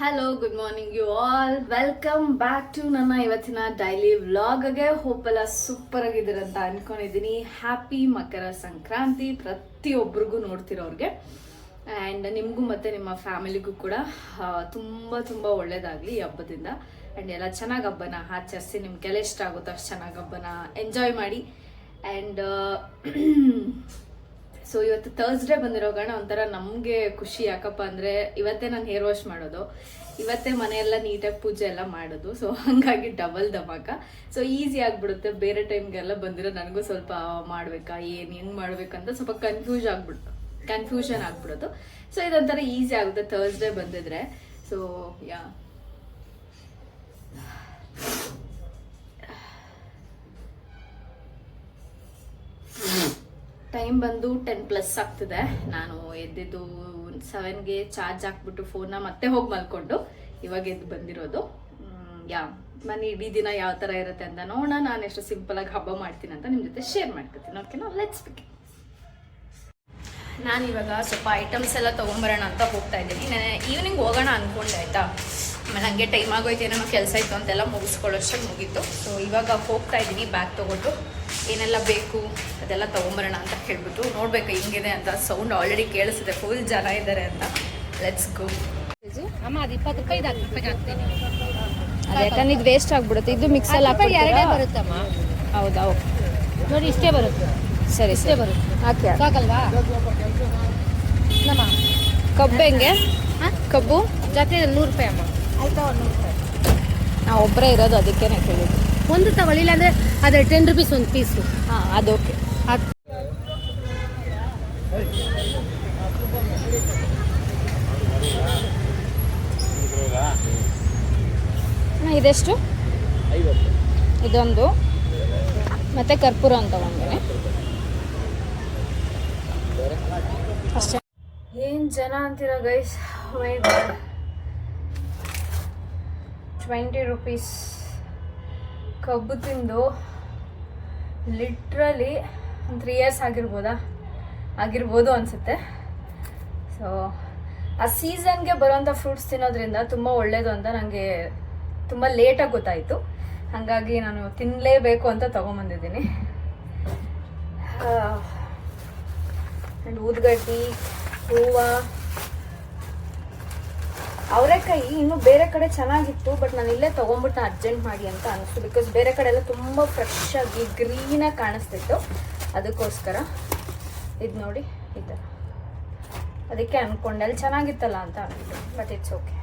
Hello good morning you all welcome back to ನನ್ನ ಇವತ್ತಿನ daily ವ್ಲಾಗ್ಗೆ ಹೋಪೆಲ್ಲ super ಆಗಿದ್ದೀರ ಅಂತ ಅನ್ಕೊಂಡಿದ್ದೀನಿ. ಹ್ಯಾಪಿ ಮಕರ ಸಂಕ್ರಾಂತಿ ಪ್ರತಿಯೊಬ್ಬರಿಗೂ ನೋಡ್ತಿರೋರಿಗೆ. ಆ್ಯಂಡ್ ನಿಮಗೂ ಮತ್ತು ನಿಮ್ಮ ಫ್ಯಾಮಿಲಿಗೂ ಕೂಡ ತುಂಬ ತುಂಬ ಈ ಹಬ್ಬದಿಂದ. ಆ್ಯಂಡ್ ಎಲ್ಲ ಚೆನ್ನಾಗಿ ಹಬ್ಬನ ಆಚರಿಸಿ ನಿಮ್ಗೆಲ್ಲ ಇಷ್ಟ ಆಗುತ್ತೆ ಅಷ್ಟು ಚೆನ್ನಾಗಿ ಹಬ್ಬನ ಎಂಜಾಯ್ ಮಾಡಿ. ಆ್ಯಂಡ್ ಸೊ ಇವತ್ತು ಥರ್ಸ್ಡೇ ಬಂದಿರೋ ಗಣ ಒಂಥರ ನಮಗೆ ಖುಷಿ. ಯಾಕಪ್ಪ ಅಂದರೆ ಇವತ್ತೇ ನಾನು ಹೇರ್ ವಾಶ್ ಮಾಡೋದು. ಇವತ್ತೇ ಮನೆಯೆಲ್ಲ ನೀಟಾಗಿ ಪೂಜೆ ಎಲ್ಲ ಮಾಡೋದು. ಸೊ ಹಾಗಾಗಿ ಡಬಲ್ ಧಮಾಕ. ಸೊ ಈಸಿ ಆಗಿಬಿಡುತ್ತೆ. ಬೇರೆ ಟೈಮ್ಗೆಲ್ಲ ಬಂದಿರೋ ನನಗೂ ಸ್ವಲ್ಪ ಮಾಡಬೇಕಾ? ಏನು ಹೆಂಗೆ ಮಾಡ್ಬೇಕಂತ ಸ್ವಲ್ಪ ಕನ್ಫ್ಯೂಸ್ ಆಗ್ಬಿಡ್ತು. ಕನ್ಫ್ಯೂಷನ್ ಆಗ್ಬಿಡೋದು. ಸೊ ಇದೊಂಥರ ಈಸಿ ಆಗುತ್ತೆ ಥರ್ಸ್ಡೇ ಬಂದಿದ್ರೆ. ಸೊ ಯಾ ಟೈಮ್ ಬಂದು ಟೆನ್ ಪ್ಲಸ್ ಆಗ್ತಿದೆ. ನಾನು ಎದ್ದಿದ್ದು ಸೆವೆನ್ಗೆ ಚಾರ್ಜ್ ಹಾಕ್ಬಿಟ್ಟು ಫೋನ್ನ ಮತ್ತೆ ಹೋಗಿ ಮಲ್ಕೊಂಡು ಇವಾಗ ಎದ್ದು ಬಂದಿರೋದು. ಯಾ, ಮನೆ ಇಡೀ ದಿನ ಯಾವ ಥರ ಇರುತ್ತೆ ಅಂತ ನೋಡೋಣ. ನಾನು ಎಷ್ಟು ಸಿಂಪಲಾಗಿ ಹಬ್ಬ ಮಾಡ್ತೀನಿ ಅಂತ ನಿಮ್ಮ ಜೊತೆ ಶೇರ್ ಮಾಡ್ಕೊತೀನಿ. ಓಕೆನಾ ಲೆಟ್ಸ್ ಬಿಗಿ ನಾನು ಇವಾಗ ಸ್ವಲ್ಪ ಐಟಮ್ಸ್ ಎಲ್ಲ ತೊಗೊಂಬರೋಣ ಅಂತ ಹೋಗ್ತಾ ಇದ್ದೀನಿ. ನಾನು ಈವ್ನಿಂಗ್ ಹೋಗೋಣ ಅಂದ್ಕೊಂಡೆ ಆಯಿತಾ? ಆಮೇಲೆ ಹಂಗೆ ಟೈಮ್ ಆಗೋಯ್ತು, ಏನೋ ಕೆಲಸ ಇತ್ತು ಅಂತೆಲ್ಲ ಮುಗಿಸ್ಕೊಳ್ಳೋಷ್ಟು ಮುಗೀತು. ಸೊ ಇವಾಗ ಹೋಗ್ತಾ ಇದ್ದೀನಿ ಬ್ಯಾಗ್ ತೊಗೊಂಡು. ಏನೆಲ್ಲ ಬೇಕು ಅದೆಲ್ಲ ತೊಗೊಂಬರೋಣ ಅಂತ ಹೇಳ್ಬಿಟ್ಟು ನೋಡ್ಬೇಕು ಹಿಂಗಿದೆ ಅಂತ ಸೌಂಡ್ ಆಲ್ರೆಡಿ ಕೇಳಿಸಿದೆ ಫುಲ್ ಜನ ಇದ್ದಾರೆ ಅಂತ. ಲೆಟ್ಸ್ ಗೋ ಅಮ್ಮ ಅದು ಇಪ್ಪತ್ತು ರೂಪಾಯಿ ಇದು ಹತ್ತು ರೂಪಾಯಿಗೆ ಹಾಕ್ತೀನಿ ಯಾಕಂದ್ರೆ ಇದು ವೇಸ್ಟ್ ಆಗ್ಬಿಡುತ್ತೆ. ಇದು ಮಿಕ್ಸಲ್ಲಿ ಹಾಕಿ ರೂಪಾಯಿ ಎರಡೇ? ಬರುತ್ತಮ್ಮ ಹೌದಾ? ನೋಡಿ ಇಷ್ಟೇ ಬರುತ್ತೆ. ಸರಿ ಇಷ್ಟೇ ಬರುತ್ತೆ. ಹಾಕಿ. ಸಾಕಲ್ವಾ? ನಮ್ಮ ಕಬ್ಬು ಹೆಂಗೆ? ಕಬ್ಬು? ಜೊತೆ ನೂರು ರೂಪಾಯಿ ಅಮ್ಮ. ಆಯ್ತಾ ನೂರು ರೂಪಾಯಿ. ನಾವು ಒಬ್ಬರೇ ಇರೋದು ಅದಕ್ಕೇನೆ ಕೇಳಿದ್ದು. ಒಂದು ತಗೊಳ್ಳಿಲ್ಲ ಅಂದರೆ ಅದೇ ಟೆನ್ ರುಪೀಸ್ ಒಂದು ಪೀಸು ಹಾಂ ಅದು ಓಕೆ ಇದೆಷ್ಟು? ಇದೊಂದು. ಮತ್ತೆ ಕರ್ಪೂರ ಅಂತ ತಗೊಂಡಿನಿ ಅಷ್ಟೇ. ಏನು ಜನ ಅಂತೀರ ಗೈಸ್ ವೈ ಟ್ವೆಂಟಿ ರುಪೀಸ್ ಕಬ್ಬು ತಿಂದು ಲಿಟ್ರಲಿ ಒಂದು ತ್ರೀ ಇಯರ್ಸ್ ಆಗಿರ್ಬೋದಾ? ಆಗಿರ್ಬೋದು ಅನಿಸುತ್ತೆ. ಸೊ ಆ ಸೀಸನ್ಗೆ ಬರೋಂಥ ಫ್ರೂಟ್ಸ್ ತಿನ್ನೋದ್ರಿಂದ ತುಂಬ ಒಳ್ಳೇದು ಅಂತ ನನಗೆ ತುಂಬ ಲೇಟಾಗಿ ಗೊತ್ತಾಯಿತು. ಹಾಗಾಗಿ ನಾನು ತಿನ್ನಲೇಬೇಕು ಅಂತ ತೊಗೊಂಬಂದಿದ್ದೀನಿ. ಆ್ಯಂಡ್ ಊದ್ಗಡ್ಡಿ ಹೂವು ಅವರೆಕಾಯಿ ಇನ್ನು ಬೇರೆ ಕಡೆ ಚೆನ್ನಾಗಿತ್ತು, ಬಟ್ ನಾನು ಇಲ್ಲೇ ತೊಗೊಂಬಿಟ್ಟು ಅರ್ಜೆಂಟ್ ಮಾಡಿ ಅಂತ ಅನಿಸ್ತು. ಬಿಕಾಸ್ ಬೇರೆ ಕಡೆ ಎಲ್ಲ ತುಂಬ ಫ್ರೆಶ್ ಆಗಿ ಗ್ರೀನಾಗಿ ಕಾಣಿಸ್ತಿತ್ತು. ಅದಕ್ಕೋಸ್ಕರ ಇದು ನೋಡಿ, ಈ ಥರ ಅದಕ್ಕೆ ಅನ್ಕೊಂಡೆ, ಅಲ್ಲಿ ಚೆನ್ನಾಗಿತ್ತಲ್ಲ ಅಂತ ಅಂದ್ಬಿಟ್ಟು ಬಟ್ ಇಟ್ಸ್ ಓಕೆ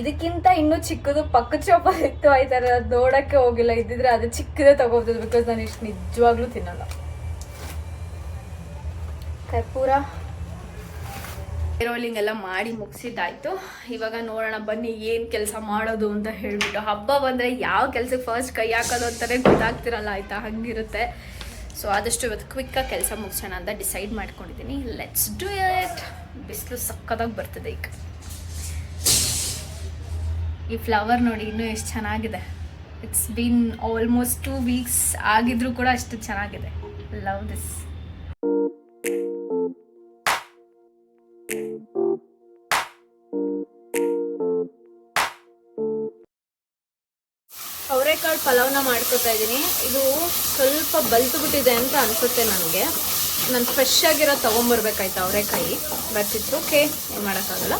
ಇದಕ್ಕಿಂತ ಇನ್ನೂ ಚಿಕ್ಕದು ಪಕ್ಕ ಚೋಪ ಇತ್ತು ಆಯ್ತಾರೆ ಅದು ನೋಡೋಕ್ಕೆ ಹೋಗಿಲ್ಲ. ಇದ್ದಿದ್ರೆ ಅದು ಚಿಕ್ಕದೇ ತಗೋಬೋದು ಬಿಕಾಸ್ ನಾನು ಇಷ್ಟು ನಿಜವಾಗ್ಲೂ ತಿನ್ನಲ್ಲ. ಕರ್ಪೂರ ರೋಲಿಂಗ್ ಎಲ್ಲ ಮಾಡಿ ಮುಗಿಸಿದ್ದಾಯ್ತು. ಇವಾಗ ನೋಡೋಣ ಬನ್ನಿ ಏನು ಕೆಲಸ ಮಾಡೋದು ಅಂತ ಹೇಳಿಬಿಟ್ಟು. ಹಬ್ಬ ಬಂದರೆ ಯಾವ ಕೆಲಸಕ್ಕೆ ಫಸ್ಟ್ ಕೈ ಹಾಕೋದು ಅಂತಲೇ ಗೊತ್ತಾಗ್ತಿರಲ್ಲ ಆಯಿತಾ? ಹಂಗಿರುತ್ತೆ. ಸೊ ಆದಷ್ಟು ಇವತ್ತು ಕ್ವಿಕ್ಕಾಗಿ ಕೆಲಸ ಮುಗಿಸೋಣ ಅಂತ ಡಿಸೈಡ್ ಮಾಡ್ಕೊಂಡಿದ್ದೀನಿ ಲೆಟ್ಸ್ ಡೂ ಇಟ್ ಬಿಸಿಲು ಸಕ್ಕತ್ತಾಗಿ ಬರ್ತದೆ ಈಗ. ಈ ಫ್ಲವರ್ ನೋಡಿ ಇನ್ನೂ ಎಷ್ಟು ಚೆನ್ನಾಗಿದೆ. It's been almost two weeks ಆಗಿದ್ರೂ ಕೂಡ ಅಷ್ಟು ಚೆನ್ನಾಗಿದೆ. ಲವ್ ದಿಸ್ ಅವರೆಕಾಳು ಪಲಾವ್ನ ಮಾಡ್ಕೊತಾ ಇದ್ದೀನಿ ಇದು ಸ್ವಲ್ಪ ಬಲ್ತು ಬಿಟ್ಟಿದೆ ಅಂತ ಅನಿಸುತ್ತೆ ನನಗೆ. ನಾನು ಫ್ರೆಶ್ ಆಗಿರೋ ತೊಗೊಂಬರ್ಬೇಕಾಯ್ತು ಅವರೆಕಾಯಿ. ಬರ್ತಿತ್ತು. ಓಕೆ ಏನು ಮಾಡೋಕ್ಕಾಗಲ್ಲ.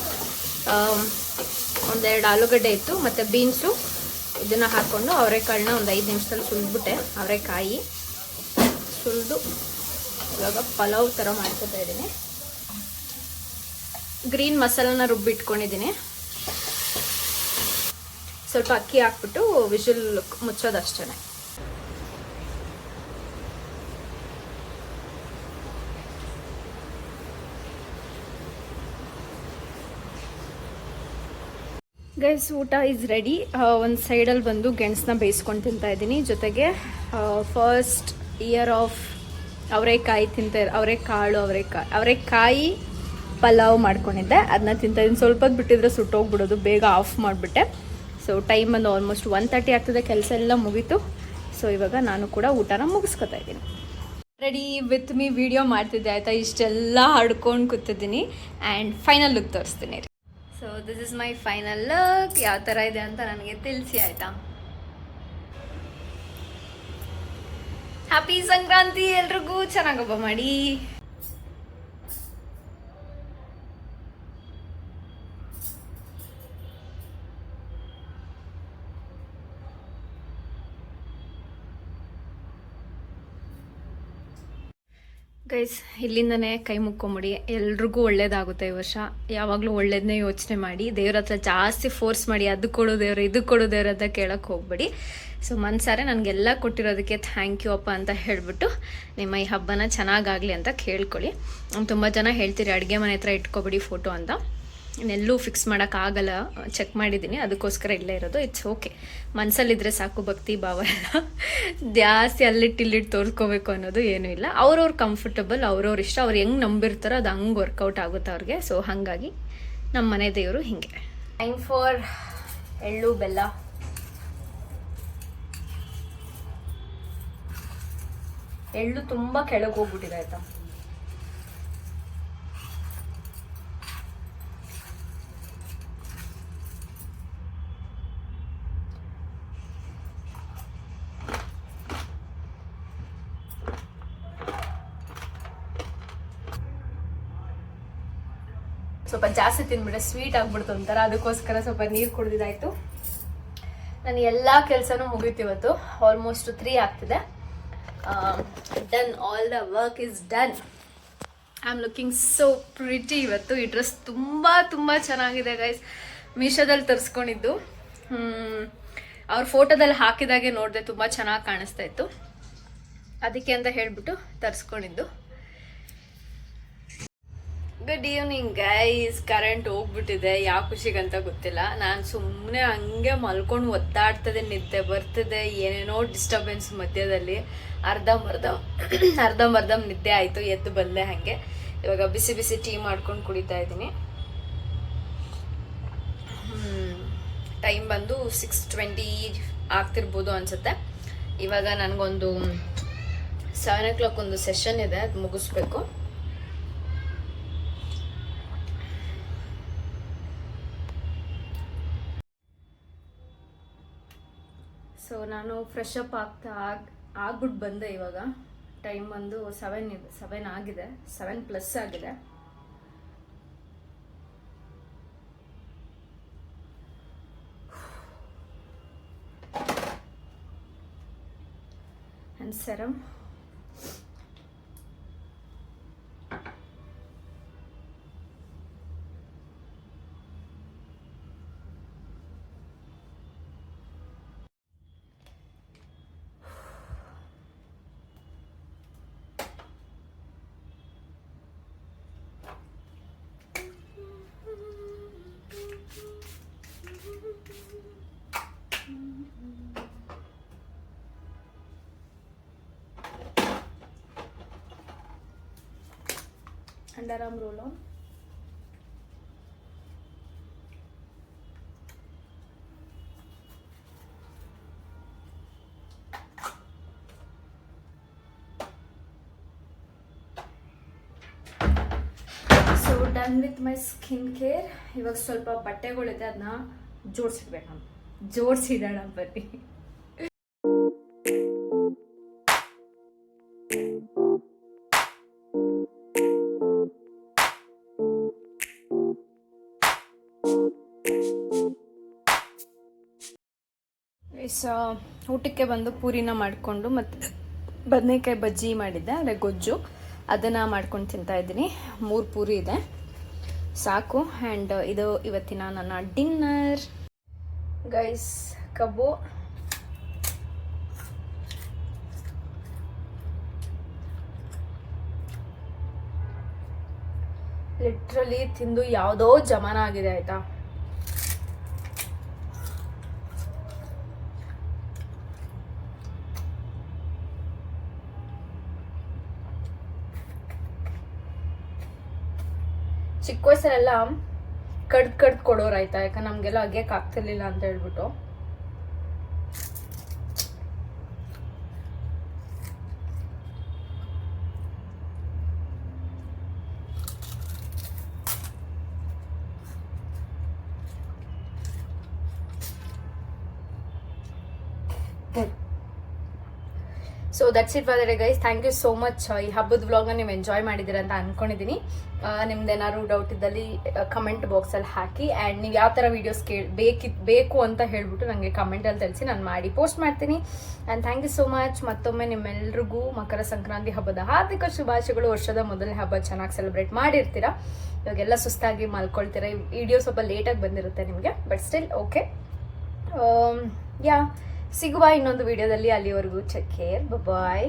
ಒಂದೆರಡು ಆಲೂಗಡ್ಡೆ ಇತ್ತು, ಮತ್ತು ಬೀನ್ಸು. ಇದನ್ನು ಹಾಕ್ಕೊಂಡು ಅವರೆಕಾಳನ್ನ ಒಂದು ಐದು ನಿಮಿಷದಲ್ಲಿ ಸುಲಿದ್ಬಿಟ್ಟೆ. ಅವರೆಕಾಯಿ ಸುಲಿದು. ಇವಾಗ ಪಲಾವ್ ಥರ ಮಾಡ್ಕೊತಾ ಇದ್ದೀನಿ ಗ್ರೀನ್ ಮಸಾಲನ ರುಬ್ಬಿಟ್ಕೊಂಡಿದ್ದೀನಿ ಸ್ವಲ್ಪ ಅಕ್ಕಿ ಹಾಕ್ಬಿಟ್ಟು ಮುಚ್ಚೋದು ಅಷ್ಟೇ ಗೈಸ್ ಊಟ ಇಸ್ ರೆಡಿ ಒಂದು ಸೈಡಲ್ಲಿ ಬಂದು ಗೆಣಸನ್ನ ಬೇಯಿಸ್ಕೊಂಡು ತಿಂತಾ ಇದ್ದೀನಿ. ಜೊತೆಗೆ ಫಸ್ಟ್ ಇಯರ್ ಆಫ್ ಅವರೆಕಾಯಿ ತಿಂತ ಅವರೆಕಾಳು ಅವರೆಕಾಯಿ ಅವರೆಕಾಯಿ ಪಲಾವ್ ಮಾಡ್ಕೊಂಡಿದ್ದೆ. ಅದನ್ನ ತಿಂತಾ ಇದ್ದೀನಿ. ಸ್ವಲ್ಪ ಬಿಟ್ಟಿದ್ರೆ ಸುಟ್ಟೋಗ್ಬಿಡೋದು. ಬೇಗ ಆಫ್ ಮಾಡಿಬಿಟ್ಟೆ. ಸೊ ಟೈಮ್ ಬಂದು ಆಲ್ಮೋಸ್ಟ್ ಒನ್ ತರ್ಟಿ ಆಗ್ತದೆ, ಕೆಲಸ ಎಲ್ಲ ಮುಗೀತು. ಸೊ ಇವಾಗ ನಾನು ಕೂಡ ಊಟನ ಮುಗಿಸ್ಕೊತಾ ಇದ್ದೀನಿ. ರೆಡಿ ವಿತ್ ಮೀ ವಿಡಿಯೋ ಮಾಡ್ತಿದ್ದೆ, ಆಯಿತಾ? ಇಷ್ಟೆಲ್ಲ ಹಾಡ್ಕೊಂಡು ಕೂತಿದ್ದೀನಿ. ಆ್ಯಂಡ್ ಫೈನಲ್ ಲುಕ್ ತೋರಿಸ್ತೀನಿ. So this is my final look ಯಾವ ಥರ ಇದೆ ಅಂತ ನನಗೆ ತಿಳಿಸಿ, ಆಯಿತಾ? ಹ್ಯಾಪಿ ಸಂಕ್ರಾಂತಿ ಎಲ್ರಿಗೂ. ಚೆನ್ನಾಗಿ ಮಾಡಿ. ಗೈಸ್ ಇಲ್ಲಿಂದನೇ ಕೈ ಮುಕ್ಕೊಂಬಿಡಿ. ಎಲ್ರಿಗೂ ಒಳ್ಳೇದಾಗುತ್ತೆ ಈ ವರ್ಷ. ಯಾವಾಗಲೂ ಒಳ್ಳೇದನ್ನೇ ಯೋಚನೆ ಮಾಡಿ. ದೇವ್ರ ಹತ್ರ ಜಾಸ್ತಿ ಫೋರ್ಸ್ ಮಾಡಿ, ಅದು ಕೊಡು ದೇವ್ರು, ಇದು ಕೊಡು ದೇವ್ರ ಅಂತ ಕೇಳಕ್ಕೆ ಹೋಗ್ಬೇಡಿ. ಸೊ ಮನ್ಸಾರೆ ನನಗೆಲ್ಲ ಕೊಟ್ಟಿರೋದಕ್ಕೆ ಥ್ಯಾಂಕ್ ಯು ಅಪ್ಪ ಅಂತ ಹೇಳಿಬಿಟ್ಟು ನಿಮ್ಮ ಈ ಹಬ್ಬನ ಚೆನ್ನಾಗಾಗಲಿ ಅಂತ ಕೇಳ್ಕೊಳ್ಳಿ. ತುಂಬ ಜನ ಹೇಳ್ತೀರಿ, ಅಡುಗೆ ಮನೆ ಹತ್ರ ಇಟ್ಕೊಬಿಡಿ ಫೋಟೋ ಅಂತ. ಇನ್ನೆಲ್ಲೂ ಫಿಕ್ಸ್ ಮಾಡೋಕ್ಕಾಗಲ್ಲ ಚೆಕ್ ಮಾಡಿದ್ದೀನಿ ಅದಕ್ಕೋಸ್ಕರ ಇಲ್ಲೇ ಇರೋದು. ಇಟ್ಸ್ ಓಕೆ ಮನಸ್ಸಲ್ಲಿದ್ದರೆ ಸಾಕು ಭಕ್ತಿ ಭಾವ ಎಲ್ಲ. ಜಾಸ್ತಿ ಅಲ್ಲಿಟ್ಟು ಇಲ್ಲಿಟ್ಟು ತೋರಿಸ್ಕೋಬೇಕು ಅನ್ನೋದು ಏನೂ ಇಲ್ಲ. ಅವ್ರವ್ರ ಕಂಫರ್ಟಬಲ್ ಅವ್ರವ್ರ ಇಷ್ಟ. ಅವ್ರು ಹೆಂಗೆ ನಂಬಿರ್ತಾರೋ ಅದು ಹಂಗೆ ವರ್ಕೌಟ್ ಆಗುತ್ತೆ ಅವ್ರಿಗೆ. ಸೊ ಹಾಗಾಗಿ ನಮ್ಮ ಮನೆ ದೇವರು ಹೀಗೆ. ಟೈಮ್ ಫಾರ್ ಎಳ್ಳು, ಬೆಲ್ಲ. ಎಳ್ಳು ತುಂಬ ಕೆಳಗೆ ಹೋಗ್ಬಿಟ್ಟಿದೆ ಆಯ್ತಾ? ಸ್ವಲ್ಪ ಜಾಸ್ತಿ ತಿಂದ್ಬಿಟ್ಟೆ ಸ್ವೀಟ್ ಆಗ್ಬಿಡ್ತು ಅಂತಾರೆ. ಅದಕ್ಕೋಸ್ಕರ ಸ್ವಲ್ಪ ನೀರು ಕುಡ್ದಿದ್ದಾಯ್ತು ನಾನು ಎಲ್ಲ ಕೆಲಸನೂ ಮುಗೀತು ಇವತ್ತು. ಆಲ್ಮೋಸ್ಟ್ ತ್ರೀ ಆಗ್ತಿದೆ. Done all the work is done I am looking so pretty ಇವತ್ತು. ಈ ಡ್ರೆಸ್ ತುಂಬ ತುಂಬ ಚೆನ್ನಾಗಿದೆ ಗೈಸ್ ಮೀಶೋದಲ್ಲಿ ತರಿಸ್ಕೊಂಡಿದ್ದು. ಅವ್ರ ಫೋಟೋದಲ್ಲಿ ಹಾಕಿದಾಗೆ ನೋಡಿದೆ ತುಂಬ ಚೆನ್ನಾಗಿ ಕಾಣಿಸ್ತಾ ಇತ್ತು. ಅದಕ್ಕೆ ಅಂತ ಹೇಳಿಬಿಟ್ಟು ತರಿಸ್ಕೊಂಡಿದ್ದು. ಗುಡ್ ಈವ್ನಿಂಗ್ ಗೈಸ್ ಕರೆಂಟ್ ಹೋಗ್ಬಿಟ್ಟಿದೆ. ಯಾವ ಖುಷಿಗಂತ ಗೊತ್ತಿಲ್ಲ. ನಾನು ಸುಮ್ಮನೆ ಹಂಗೆ ಮಲ್ಕೊಂಡು ಒದ್ದಾಡ್ತದೆ, ನಿದ್ದೆ ಬರ್ತದೆ, ಏನೇನೋ ಡಿಸ್ಟರ್ಬೆನ್ಸ್ ಮಧ್ಯದಲ್ಲಿ. ಅರ್ಧಂಬರ್ಧ ಅರ್ಧಂಬರ್ಧ ನಿದ್ದೆ ಆಯಿತು, ಎದ್ದು ಬಂದೆ ಹಾಗೆ. ಇವಾಗ ಬಿಸಿ ಬಿಸಿ ಟೀ ಮಾಡ್ಕೊಂಡು ಕುಡಿತಾ ಇದ್ದೀನಿ. ಟೈಮ್ ಬಂದು ಸಿಕ್ಸ್ ಟ್ವೆಂಟಿ ಆಗ್ತಿರ್ಬೋದು ಅನ್ಸುತ್ತೆ. ಇವಾಗ ನನಗೊಂದು ಸೆವೆನ್ ಓ ಕ್ಲಾಕ್ ಒಂದು ಸೆಷನ್ ಇದೆ, ಅದು ಮುಗಿಸ್ಬೇಕು. ಸೊ ನಾನು ಫ್ರೆಶ್ ಅಪ್ ಆಗ್ತಾ ಆಗ್ ಆಗ್ಬಿಟ್ಟು ಬಂದೆ ಇವಾಗ. ಟೈಮ್ ಬಂದು ಸೆವೆನ್ ಇದೆ ಸೆವೆನ್ ಆಗಿದೆ. ಸೆವೆನ್ ಪ್ಲಸ್ ಆಗಿದೆ. Serum roll on so done with my skin care ಇವಾಗ ಸ್ವಲ್ಪ ಬಟ್ಟೆಗಳಿದೆ, ಅದನ್ನ ಜೋಡಿಸಿಡ್ಬೇಕು ಜೋಡಿಸಿಡೋಣ ಬನ್ನಿ ಎಸ್ ಊಟಕ್ಕೆ ಬಂದು ಪೂರಿನ ಮಾಡಿಕೊಂಡು ಮತ್ತು ಬದನೆಕಾಯಿ ಬಜ್ಜಿ ಮಾಡಿದ್ದೆ, ಅಂದರೆ ಗೊಜ್ಜು. ಅದನ್ನು ಮಾಡ್ಕೊಂಡು ತಿಂತಾ ಇದ್ದೀನಿ. ಮೂರು ಪೂರಿ ಇದೆ. ಸಾಕು. ಆ್ಯಂಡ್ ಇದು ಇವತ್ತಿನ ನನ್ನ ಡಿನ್ನರ್ ಗೈಸ್ ಕಬ್ಬು. ಲಿಟ್ರಲಿ ತಿಂದು ಯಾವುದೋ ಜಮಾನ ಆಗಿದೆ, ಆಯಿತಾ? ಚಿಕ್ಕ ವಯಸ್ಸಲ್ಲೆಲ್ಲ ಕಡ್ದು ಕಡ್ದು ಕೊಡೋರು ಆಯ್ತಾ ಯಾಕಂದ್ರೆ ನಮಗೆಲ್ಲ ಅಗ್ಯಕ್ಕೆ ಆಗ್ತಿರ್ಲಿಲ್ಲ ಅಂತ ಹೇಳ್ಬಿಟ್ಟು. So that's it ವಾದರೆ guys thank you so much ಈ ಹಬ್ಬದ ವ್ಲಾಗ್ನ ನೀವು ಎಂಜಾಯ್ ಮಾಡಿದ್ದೀರ ಅಂತ ಅನ್ಕೊಂಡಿದ್ದೀನಿ ನಿಮ್ದು ಏನಾದ್ರು ಡೌಟ್ ಇದ್ದಲ್ಲಿ ಕಮೆಂಟ್ ಬಾಕ್ಸಲ್ಲಿ ಹಾಕಿ ಆ್ಯಂಡ್ ನೀವು ಯಾವ ಥರ ವೀಡಿಯೋಸ್ ಕೇಳಿ ಬೇಕಿತ್ ಬೇಕು ಅಂತ ಹೇಳ್ಬಿಟ್ಟು ನನಗೆ ಕಮೆಂಟಲ್ಲಿ ತಿಳಿಸಿ ನಾನು ಮಾಡಿ ಪೋಸ್ಟ್ ಮಾಡ್ತೀನಿ. And thank you so much ಮತ್ತೊಮ್ಮೆ ನಿಮ್ಮೆಲ್ರಿಗೂ ಮಕರ ಸಂಕ್ರಾಂತಿ ಹಬ್ಬದ ಹಾರ್ದಿಕ ಶುಭಾಶಯಗಳು. ವರ್ಷದ ಮೊದಲನೇ ಹಬ್ಬ ಚೆನ್ನಾಗಿ ಸೆಲೆಬ್ರೇಟ್ ಮಾಡಿರ್ತೀರಾ? ಇವಾಗೆಲ್ಲ ಸುಸ್ತಾಗಿ ಮಲ್ಕೊಳ್ತೀರ? ಈ ವಿಡಿಯೋ ಸ್ವಲ್ಪ ಲೇಟಾಗಿ ಬಂದಿರುತ್ತೆ ನಿಮಗೆ ಬಟ್ ಸ್ಟಿಲ್ ಓಕೆ ಯಾ ಸಿಗುವ ಇನ್ನೊಂದು ವಿಡಿಯೋದಲ್ಲಿ ಅಲ್ಲಿವರೆಗೂ ಚೆಕ್ ಕೇರ್ ಬಾಯ್